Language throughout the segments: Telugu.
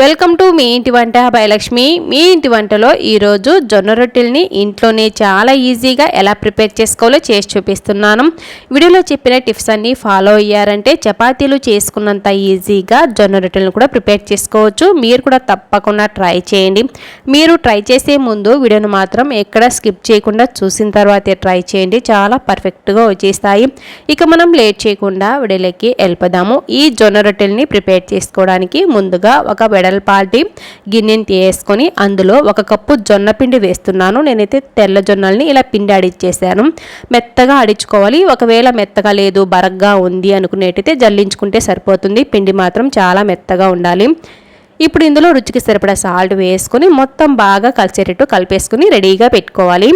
వెల్కమ్ టు మీ ఇంటి వంట భయలక్ష్మి మీ ఇంటి వంటలో ఈరోజు జొన్న రొట్టెల్ని ఇంట్లోనే చాలా ఈజీగా ఎలా ప్రిపేర్ చేసుకోవాలో చేసి చూపిస్తున్నాను. వీడియోలో చెప్పిన టిప్స్ అన్నీ ఫాలో అయ్యారంటే చపాతీలు చేసుకున్నంత ఈజీగా జొన్న రొట్టెలను కూడా ప్రిపేర్ చేసుకోవచ్చు. మీరు కూడా తప్పకుండా ట్రై చేయండి. మీరు ట్రై చేసే ముందు వీడియోను మాత్రం ఎక్కడ స్కిప్ చేయకుండా చూసిన తర్వాతే ట్రై చేయండి. చాలా పర్ఫెక్ట్గా వచ్చేస్తాయి. ఇక మనం లేట్ చేయకుండా వీడియోలోకి వెళ్ళిపోదాము. ఈ జొన్న రొట్టెల్ని ప్రిపేర్ చేసుకోవడానికి ముందుగా ఒక వెడల్పాటి గిన్నెని తీసుకొని అందులో ఒక కప్పు జొన్న పిండి వేస్తున్నాను. నేనైతే తెల్ల జొన్నల్ని ఇలా పిండి అడిచేసాను మెత్తగా అడించుకోవాలి ఒకవేళ మెత్తగా లేదు బరగ్గా ఉంది అనుకునేటైతే జల్లించుకుంటే సరిపోతుంది. పిండి మాత్రం చాలా మెత్తగా ఉండాలి. ఇప్పుడు ఇందులో రుచికి సరిపడా సాల్ట్ వేసుకొని మొత్తం బాగా కలిసేటట్టు కలిపేసుకుని రెడీగా పెట్టుకోవాలి.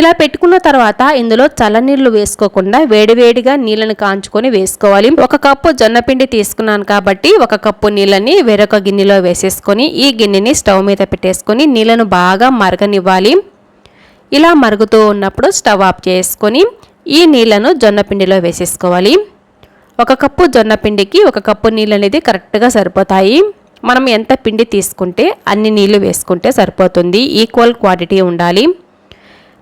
ఇలా పెట్టుకున్న తర్వాత ఇందులో చల్లనీళ్ళు వేసుకోకుండా వేడివేడిగా నీళ్ళని కాంచుకొని వేసుకోవాలి. ఒక కప్పు జొన్నపిండి తీసుకున్నాను కాబట్టి ఒక కప్పు నీళ్ళని వేరొక గిన్నెలో వేసేసుకొని ఈ గిన్నెని స్టవ్ మీద పెట్టేసుకొని నీళ్ళను బాగా మరగనివ్వాలి. ఇలా మరుగుతూ ఉన్నప్పుడు స్టవ్ ఆఫ్ చేసుకొని ఈ నీళ్ళను జొన్నపిండిలో వేసేసుకోవాలి. ఒక కప్పు జొన్నపిండికి ఒక కప్పు నీళ్ళు అనేది కరెక్ట్గా సరిపోతాయి. మనం ఎంత పిండి తీసుకుంటే అన్ని నీళ్ళు వేసుకుంటే సరిపోతుంది. ఈక్వల్ క్వాంటిటీ ఉండాలి.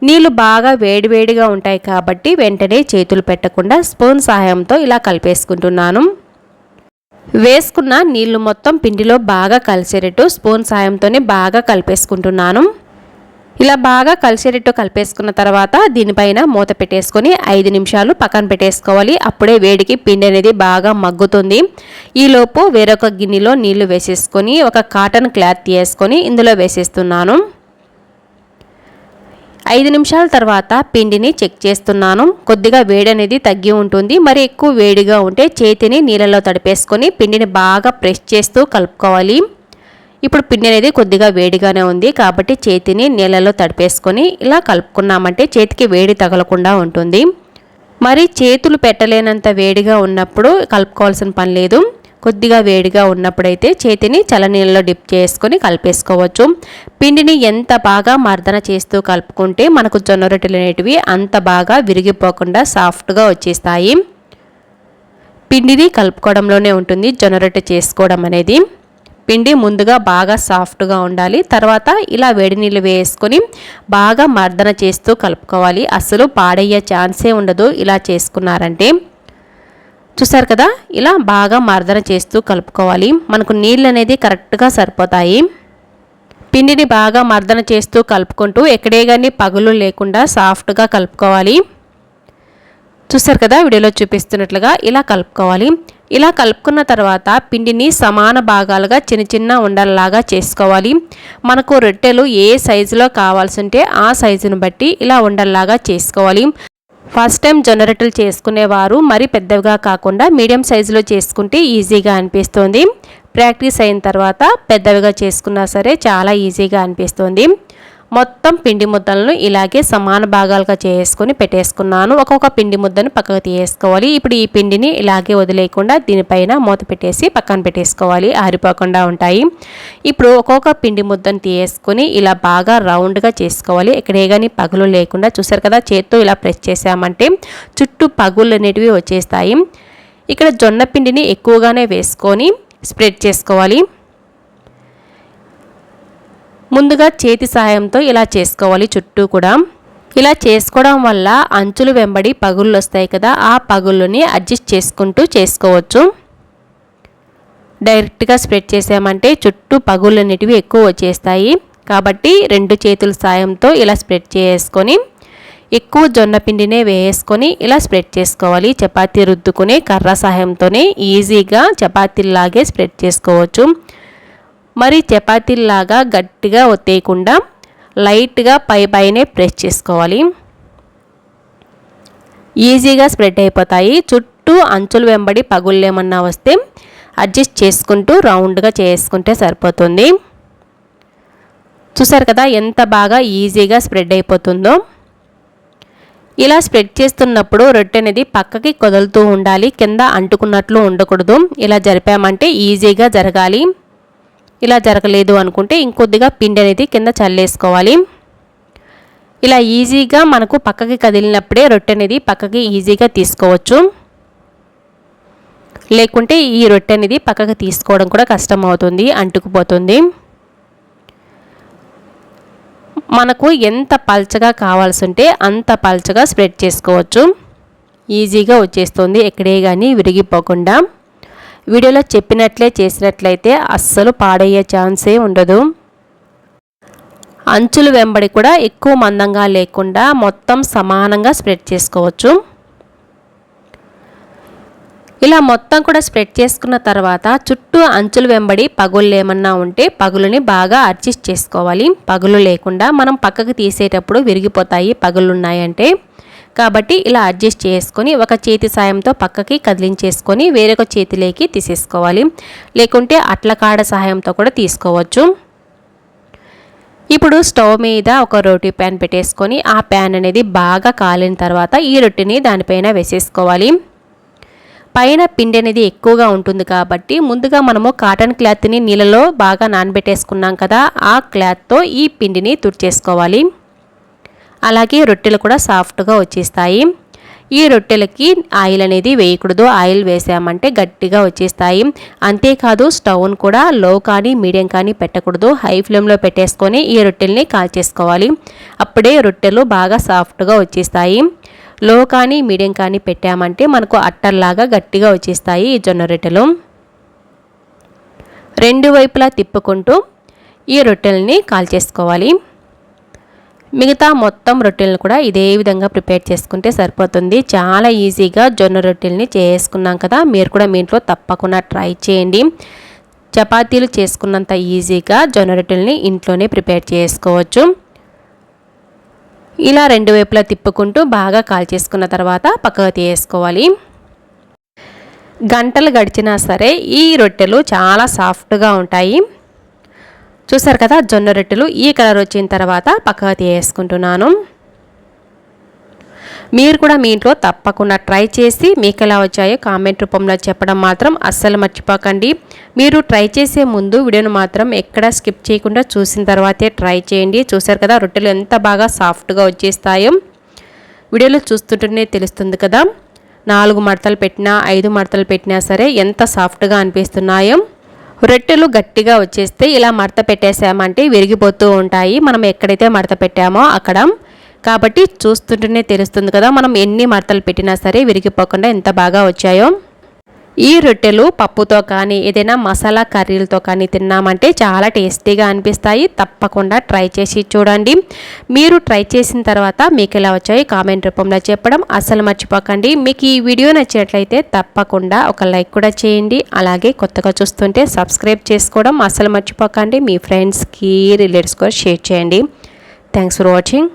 నీళ్ళు బాగా వేడివేడిగా ఉంటాయి కాబట్టి వెంటనే చేతులు పెట్టకుండా స్పూన్ సహాయంతో ఇలా కలిపేసుకుంటున్నాను. వేసుకున్న నీళ్ళు మొత్తం పిండిలో బాగా కలిసేటట్టు స్పూన్ సాయంతోనే బాగా కలిపేసుకుంటున్నాను. ఇలా బాగా కలిసేటట్టు కలిపేసుకున్న తర్వాత దీనిపైన మూత పెట్టేసుకొని ఐదు నిమిషాలు పక్కన పెట్టేసుకోవాలి. అప్పుడే వేడికి పిండి అనేది బాగా మగ్గుతుంది. ఈలోపు వేరొక గిన్నెలో నీళ్ళు వేసేసుకొని ఒక కాటన్ క్లాత్ తీసుకొని ఇందులో వేసేస్తున్నాను. ఐదు నిమిషాల తర్వాత పిండిని చెక్ చేస్తున్నాను. కొద్దిగా వేడి అనేది తగ్గి ఉంటుంది. మరి ఎక్కువ వేడిగా ఉంటే చేతిని నీళ్ళలో తడిపేసుకొని పిండిని బాగా ప్రెస్ చేస్తూ కలుపుకోవాలి. ఇప్పుడు పిండి అనేది కొద్దిగా వేడిగానే ఉంది కాబట్టి చేతిని నీళ్ళలో తడిపేసుకొని ఇలా కలుపుకున్నామంటే చేతికి వేడి తగలకుండా ఉంటుంది. మరి చేతులు పెట్టలేనంత వేడిగా ఉన్నప్పుడు కలుపుకోవాల్సిన పని లేదు. కొద్దిగా వేడిగా ఉన్నప్పుడైతే చేతిని చలనీళ్ళలో డిప్ చేసుకొని కలిపేసుకోవచ్చు. పిండిని ఎంత బాగా మర్దన చేస్తూ కలుపుకుంటే మనకు జొన్న రొట్టెలు అనేటివి అంత బాగా విరిగిపోకుండా సాఫ్ట్గా వచ్చేస్తాయి. పిండిని కలుపుకోవడంలోనే ఉంటుంది జొన్న రొట్టె చేసుకోవడం అనేది. పిండి ముందుగా బాగా సాఫ్ట్గా ఉండాలి. తర్వాత ఇలా వేడి నీళ్ళు వేసుకొని బాగా మర్దన చేస్తూ కలుపుకోవాలి. అసలు పాడయ్యే ఛాన్సే ఉండదు ఇలా చేసుకున్నారంటే. చూసారు కదా? ఇలా బాగా మర్దన చేస్తూ కలుపుకోవాలి. మనకు నీళ్ళు అనేది కరెక్ట్గా సరిపోతాయి. పిండిని బాగా మర్దన చేస్తూ కలుపుకుంటూ ఎక్కడే కానీ పగులు లేకుండా సాఫ్ట్గా కలుపుకోవాలి. చూసారు కదా? వీడియోలో చూపిస్తున్నట్లుగా ఇలా కలుపుకోవాలి. ఇలా కలుపుకున్న తర్వాత పిండిని సమాన భాగాలుగా చిన్న చిన్న ఉండల్లాగా చేసుకోవాలి. మనకు రొట్టెలు ఏ సైజులో కావాల్సి ఉంటే ఆ సైజును బట్టి ఇలా ఉండల్లాగా చేసుకోవాలి. ఫస్ట్ టైం జొన్న చేసుకునేవారు మరి పెద్దవిగా కాకుండా మీడియం సైజులో చేసుకుంటే ఈజీగా అనిపిస్తుంది. ప్రాక్టీస్ అయిన తర్వాత పెద్దవిగా చేసుకున్నా సరే చాలా ఈజీగా అనిపిస్తుంది. మొత్తం పిండి ముద్దలను ఇలాగే సమాన భాగాలుగా చేసుకొని పెట్టేసుకున్నాను. ఒక్కొక్క పిండి ముద్దను పక్కకు తీసేసుకోవాలి. ఇప్పుడు ఈ పిండిని ఇలాగే వదిలేయకుండా దీనిపైన మూత పెట్టేసి పక్కన పెట్టేసుకోవాలి. ఆరిపోకుండా ఉంటాయి. ఇప్పుడు ఒక్కొక్క పిండి ముద్దను తీసేసుకొని ఇలా బాగా రౌండ్గా చేసుకోవాలి. ఇక్కడే కానీ పగులు లేకుండా చూసారు కదా చేత్తో ఇలా ప్రెస్ చేసామంటే చుట్టూ పగులు అనేటివి వచ్చేస్తాయి. ఇక్కడ జొన్న పిండిని ఎక్కువగానే వేసుకొని స్ప్రెడ్ చేసుకోవాలి. ముందుగా చేతి సహాయంతో ఇలా చేసుకోవాలి. చుట్టూ కూడా ఇలా చేసుకోవడం వల్ల అంచులు వెంబడి పగుళ్ళు వస్తాయి కదా ఆ పగుళ్ళని అడ్జస్ట్ చేసుకుంటూ చేసుకోవచ్చు. డైరెక్ట్గా స్ప్రెడ్ చేసామంటే చుట్టూ పగుళ్ళు అనేటివి ఎక్కువ వచ్చేస్తాయి. కాబట్టి రెండు చేతుల సాయంతో ఇలా స్ప్రెడ్ చేసుకొని ఎక్కువ జొన్న పిండినే వేసుకొని ఇలా స్ప్రెడ్ చేసుకోవాలి. చపాతీ రుద్దుకునే కర్ర సహాయంతోనే ఈజీగా చపాతీలాగే స్ప్రెడ్ చేసుకోవచ్చు. మరి చపాతీలాగా గట్టిగా ఒత్తేయకుండా లైట్గా పై పైనే ప్రెస్ చేసుకోవాలి. ఈజీగా స్ప్రెడ్ అయిపోతాయి. చుట్టూ అంచులు వెంబడి పగుళ్ళు ఏమన్నా వస్తే అడ్జస్ట్ చేసుకుంటూ రౌండ్గా చేసుకుంటే సరిపోతుంది. చూసారు కదా ఎంత బాగా ఈజీగా స్ప్రెడ్ అయిపోతుందో. ఇలా స్ప్రెడ్ చేస్తున్నప్పుడు రొట్టె అనేది పక్కకి కదులుతూ ఉండాలి. కింద అంటుకున్నట్లు ఉండకూడదు. ఇలా జరిపామంటే ఈజీగా జరగాలి. ఇలా జరగలేదు అనుకుంటే ఇంకొద్దిగా పిండి అనేది కింద చల్లేసుకోవాలి. ఇలా ఈజీగా మనకు పక్కకి కదిలినప్పుడే రొట్టె అనేది పక్కకి ఈజీగా తీసుకోవచ్చు. లేకుంటే ఈ రొట్టె అనేది పక్కకి తీసుకోవడం కూడా కష్టం అవుతుంది అంటుకుపోతుంది. మనకు ఎంత పల్చగా కావాల్సి ఉంటే అంత పల్చగా స్ప్రెడ్ చేసుకోవచ్చు. ఈజీగా వచ్చేస్తుంది ఎక్కడే కానీ విరిగిపోకుండా. వీడియోలో చెప్పినట్లే చేసినట్లయితే అస్సలు పాడయ్యే ఛాన్సే ఉండదు. అంచులు వెంబడి కూడా ఎక్కువ మందంగా లేకుండా మొత్తం సమానంగా స్ప్రెడ్ చేసుకోవచ్చు. ఇలా మొత్తం కూడా స్ప్రెడ్ చేసుకున్న తర్వాత చుట్టూ అంచులు వెంబడి పగుళ్ళు ఏమన్నా ఉంటే పగులుని బాగా అడ్జస్ట్ చేసుకోవాలి. పగులు లేకుండా మనం పక్కకు తీసేటప్పుడు విరిగిపోతాయి పగులు ఉన్నాయంటే. కాబట్టి ఇలా అడ్జస్ట్ చేసుకొని ఒక చేతి సాయంతో పక్కకి కదిలించేసుకొని వేరొక చేతిలోకి తీసేసుకోవాలి. లేకుంటే అట్ల కాడ సహాయంతో కూడా తీసుకోవచ్చు. ఇప్పుడు స్టవ్ మీద ఒక రోటీ ప్యాన్ పెట్టేసుకొని ఆ ప్యాన్ అనేది బాగా కాలిన తర్వాత ఈ రొట్టెని దానిపైన వేసేసుకోవాలి. పైన పిండి అనేది ఎక్కువగా ఉంటుంది కాబట్టి ముందుగా మనము కాటన్ క్లాత్ని నీళ్ళలో బాగా నానబెట్టేసుకున్నాం కదా ఆ క్లాత్తో ఈ పిండిని తుడిచేసుకోవాలి. అలాగే రొట్టెలు కూడా సాఫ్ట్గా వచ్చేస్తాయి. ఈ రొట్టెలకి ఆయిల్ అనేది వేయకూడదు. ఆయిల్ వేసామంటే గట్టిగా వచ్చేస్తాయి. అంతేకాదు స్టవ్ను కూడా లో కానీ మీడియం కానీ పెట్టకూడదు. హై ఫ్లేమ్లో పెట్టేసుకొని ఈ రొట్టెల్ని కాల్చేసుకోవాలి. అప్పుడే రొట్టెలు బాగా సాఫ్ట్గా వచ్చేస్తాయి. లో కానీ మీడియం కానీ పెట్టామంటే మనకు అట్టల్లాగా గట్టిగా వచ్చేస్తాయి ఈ జొన్న రొట్టెలు. రెండు వైపులా తిప్పుకుంటూ ఈ రొట్టెల్ని కాల్చేసుకోవాలి. మిగతా మొత్తం రొట్టెలను కూడా ఇదే విధంగా ప్రిపేర్ చేసుకుంటే సరిపోతుంది. చాలా ఈజీగా జొన్న రొట్టెల్ని చేసుకున్నాం కదా మీరు కూడా మీ ఇంట్లో తప్పకుండా ట్రై చేయండి. చపాతీలు చేసుకున్నంత ఈజీగా జొన్న రొట్టెల్ని ఇంట్లోనే ప్రిపేర్ చేసుకోవచ్చు. ఇలా రెండు వైపులా తిప్పుకుంటూ బాగా కాల్చేసుకున్న తర్వాత పక్కకు తీసుకోవాలి గంటలు గడిచినా సరే ఈ రొట్టెలు చాలా సాఫ్ట్గా ఉంటాయి. చూసారు కదా జొన్న రొట్టెలు. ఈ కలర్ వచ్చిన తర్వాత పక్కగా తీసేసుకుంటున్నాను. మీరు కూడా మీ ఇంట్లో తప్పకుండా ట్రై చేసి మీకు ఎలా వచ్చాయో కామెంట్ రూపంలో చెప్పడం మాత్రం అస్సలు మర్చిపోకండి. మీరు ట్రై చేసే ముందు వీడియోను మాత్రం ఎక్కడ స్కిప్ చేయకుండా చూసిన తర్వాతే ట్రై చేయండి. చూసారు కదా రొట్టెలు ఎంత బాగా సాఫ్ట్గా వచ్చేస్తాయో. వీడియోలో చూస్తుంటేనే తెలుస్తుంది కదా నాలుగు మడతలు పెట్టినా ఐదు మడతలు పెట్టినా సరే ఎంత సాఫ్ట్గా అనిపిస్తున్నాయో. రొట్టెలు గట్టిగా వచ్చేస్తే ఇలా మడత పెట్టేసామంటే విరిగిపోతూ ఉంటాయి. మనం ఎక్కడైతే మడత పెట్టామో అక్కడ. కాబట్టి చూస్తుంటేనే తెలుస్తుంది కదా మనం ఎన్ని మడతలు పెట్టినా సరే విరిగిపోకుండా ఎంత బాగా వచ్చాయో. ఈ రొట్టెలు పప్పుతో కానీ ఏదైనా మసాలా కర్రీలతో కానీ తిన్నామంటే చాలా టేస్టీగా అనిపిస్తాయి. తప్పకుండా ట్రై చేసి చూడండి. మీరు ట్రై చేసిన తర్వాత మీకు ఎలా వచ్చాయి కామెంట్ రూపంలో చెప్పడం అసలు మర్చిపోకండి. మీకు ఈ వీడియో నచ్చినట్లయితే తప్పకుండా ఒక లైక్ కూడా చేయండి. అలాగే కొత్తగా చూస్తుంటే సబ్స్క్రైబ్ చేసుకోవడం అస్సలు మర్చిపోకండి. మీ ఫ్రెండ్స్కి రిలేటివ్స్ కూడా షేర్ చేయండి. Thanks for watching.